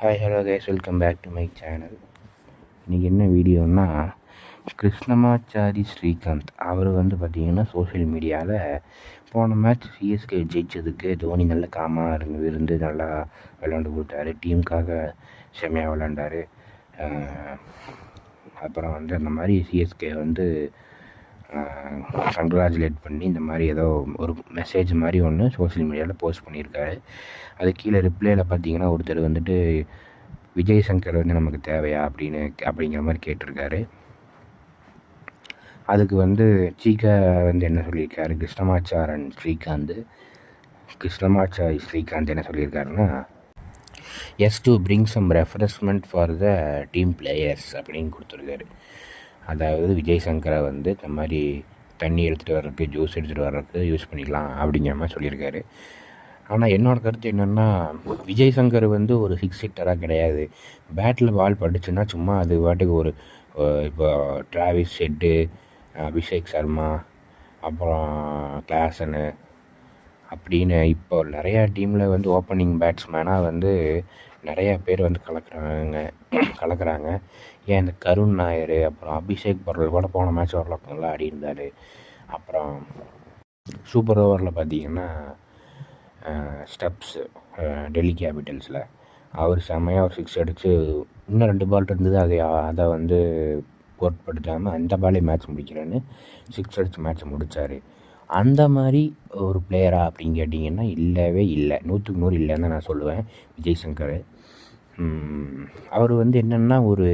Hi hello guys welcome back to my channel இன்றைக்கி என்ன வீடியோன்னா கிருஷ்ணமாச்சாரி ஸ்ரீகாந்த் அவர் வந்து பார்த்திங்கன்னா சோஷியல் மீடியாவில் போன மேட்ச் சிஎஸ்கே ஜெயிச்சதுக்கு தோனி நல்ல காமாக இருந்து இருந்து நல்லா விளாண்டு கொடுத்தாரு. டீமுக்காக செம்மையாக விளாண்டாரு அப்புறம் வந்து அந்த மாதிரி சிஎஸ்கே வந்து கங்க்ராச்சுலேட் பண்ணி இந்த மாதிரி ஏதோ ஒரு மெசேஜ் மாதிரி ஒன்று சோஷியல் மீடியாவில் போஸ்ட் பண்ணியிருக்காரு. அது கீழே ரிப்ளையில் பார்த்தீங்கன்னா ஒருத்தர் வந்துட்டு விஜய் சங்கர் வந்து நமக்கு தேவையா? அப்படின்னு அப்படிங்கிற மாதிரி கேட்டிருக்காரு. அதுக்கு வந்து சீக்கா வந்து என்ன சொல்லியிருக்காரு? கிருஷ்ணமாச்சாரன் ஸ்ரீகாந்த். கிருஷ்ணமாச்சாரி ஸ்ரீகாந்த் என்ன சொல்லியிருக்காருன்னா yes to bring some refreshment for the team players அப்படின்னு கொடுத்துருக்காரு. அதாவது விஜய் சங்கரை வந்து இந்த மாதிரி தண்ணி எடுத்துகிட்டு வர்றதுக்கு ஜூஸ் எடுத்துகிட்டு வர்றதுக்கு யூஸ் பண்ணிக்கலாம் அப்படிங்கிற மாதிரி சொல்லியிருக்காரு. ஆனால் என்னோடய கருத்து என்னென்னா விஜய் சங்கர் வந்து ஒரு சிக்ஸ் ஹிட்டராக கிடையாது. பேட்டில் பால் பட்டுச்சுன்னா சும்மா அது பாட்டுக்கு ஒரு இப்போ டிராவிஸ் ஷெட்டு அபிஷேக் சர்மா அப்புறம் கிளாசனு அப்படின்னு இப்போ நிறையா டீமில் வந்து ஓப்பனிங் பேட்ஸ்மேனாக வந்து நிறையா பேர் வந்து கலக்குறாங்க கலக்குறாங்க. ஏன் இந்த கருண் நாயர் அப்புறம் அபிஷேக் பர்வல் கூட போன மேட்ச் ஓரளவுக்கு நல்லா ஆடி இருந்தார். அப்புறம் சூப்பர் ஓவரில் பார்த்தீங்கன்னா ஸ்டெப்ஸு டெல்லி கேபிட்டல்ஸில் அவர் செம்மையாக ஒரு சிக்ஸ் அடித்து இன்னும் ரெண்டு பால் இருந்தது. அதை அதை வந்து பொருட்படுத்தாமல் அந்த பாலே மேட்ச் முடிக்கிறேன்னு சிக்ஸ் அடித்து மேட்ச் முடித்தார் அந்த மாதிரி ஒரு பிளேயரா அப்படின்னு கேட்டிங்கன்னா இல்லவே இல்லை. நூற்றுக்கு நூறு இல்லைன்னு தான் நான் சொல்லுவேன். விஜய் சங்கர் அவர் வந்து என்னென்னா ஒரு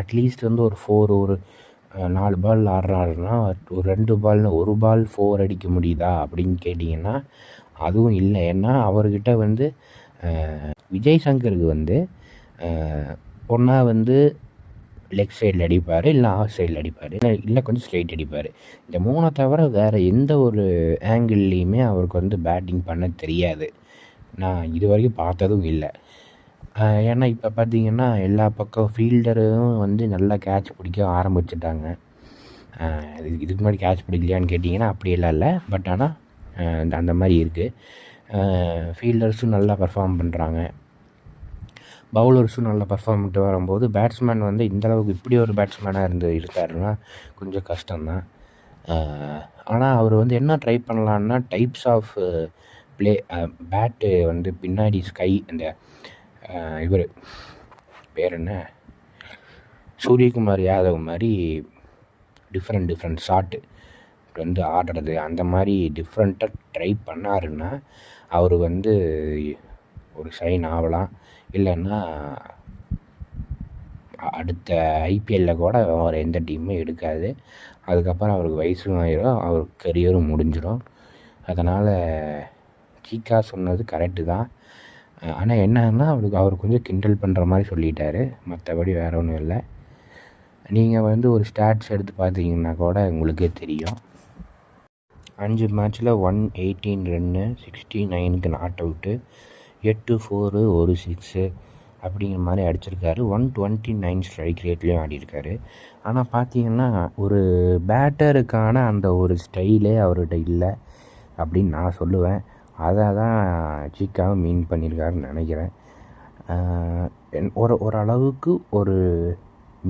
அட்லீஸ்ட் வந்து ஒரு ஃபோர் ஒரு நாலு பால் ஆடுறாருன்னா ஒரு ரெண்டு பால்னு ஒரு பால் ஃபோர் அடிக்க முடியுதா அப்படின்னு கேட்டிங்கன்னா அதுவும் இல்லை. ஏன்னா அவர்கிட்ட வந்து விஜய் சங்கருக்கு வந்து ஒன்றா வந்து லெக் சைடில் அடிப்பார் இல்லை ஆஃப் சைடில் அடிப்பார் இல்லை இல்லை கொஞ்சம் ஸ்ட்ரைட் அடிப்பார். இந்த மூணை தவிர வேறு எந்த ஒரு ஆங்கிள்லேயுமே அவருக்கு வந்து பேட்டிங் பண்ண தெரியாது. நான் இது வரைக்கும் பார்த்ததும் இல்லை. ஏன்னா இப்போ பார்த்தீங்கன்னா எல்லா பக்கம் ஃபீல்டரும் வந்து நல்லா கேட்ச் பிடிக்க ஆரம்பிச்சிட்டாங்க. இது இதுக்கு முன்னாடி கேட்ச் பிடிக்கலையான்னு கேட்டிங்கன்னா அப்படியெல்லாம் இல்லை. பட் ஆனால் அந்த மாதிரி இருக்குது ஃபீல்டர்ஸும் நல்லா பர்ஃபார்ம் பண்ணுறாங்க பவுலர்ஸும் நல்லா பர்ஃபார்ம் பண்ணிட்டு வரும்போது பேட்ஸ்மேன் வந்து இந்தளவுக்கு இப்படி ஒரு பேட்ஸ்மேனாக இருந்து இருக்காருன்னா கொஞ்சம் கஷ்டம்தான். ஆனால் அவர் வந்து என்ன ட்ரை பண்ணலான்னா டைப்ஸ் ஆஃப் ப்ளே பேட்டு வந்து பின்னாடி ஸ்கை அந்த இவர் பேர் என்ன? சூரியகுமார் யாதவ் மாதிரி டிஃப்ரெண்ட் டிஃப்ரெண்ட் ஷாட்டு வந்து ஆடுறது. அந்த மாதிரி டிஃப்ரெண்ட்டாக ட்ரை பண்ணாருன்னா அவர் வந்து ஒரு சைன் ஆகலாம். இல்லைன்னா அடுத்த ஐபிஎல்லில் கூட அவர் எந்த டீமும் எடுக்காது. அதுக்கப்புறம் அவருக்கு வயசும் ஆயிரும் அவர் கரியரும் முடிஞ்சிடும். அதனால் சீக்கா சொன்னது கரெக்டு தான். ஆனால் என்னன்னா அவருக்கு அவர் கொஞ்சம் கிண்டல் பண்ணுற மாதிரி சொல்லிட்டாரு. மற்றபடி வேறு ஒன்றும் இல்லை. நீங்கள் வந்து ஒரு ஸ்டாட்ஸ் எடுத்து பார்த்தீங்கன்னா கூட உங்களுக்கே தெரியும். அஞ்சு மேட்ச்சில் ஒன் எயிட்டீன் ரன்னு சிக்ஸ்டி நைனுக்கு நாட் அவுட்டு எட்டு ஃபோரு ஒரு சிக்ஸு அப்படிங்கிற மாதிரி அடிச்சிருக்காரு. ஒன் டுவெண்ட்டி நைன் ஸ்ட்ரைக் ரேட்லேயும் ஆடிருக்காரு ஆனால் பார்த்தீங்கன்னா ஒரு பேட்டருக்கான அந்த ஒரு ஸ்டைலே அவர்கிட்ட இல்லை அப்படின்னு நான் சொல்லுவேன். அதை தான் சீக்காவும் மீன் பண்ணியிருக்காருன்னு நினைக்கிறேன். ஒரு ஓரளவுக்கு ஒரு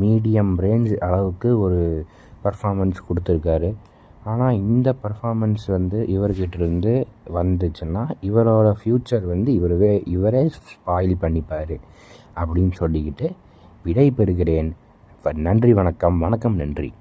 மீடியம் ரேஞ்ச் அளவுக்கு ஒரு பர்ஃபாமன்ஸ் கொடுத்துருக்காரு. ஆனால் இந்த பர்ஃபாமன்ஸ் வந்து இவர்கிட்டருந்து வந்துச்சுன்னா இவரோட ஃப்யூச்சர் வந்து இவரே இவரே ஸ்பாயில் பண்ணிப்பார் அப்படின்னு சொல்லிக்கிட்டு விடை பெறுகிறேன் நன்றி வணக்கம். வணக்கம் நன்றி.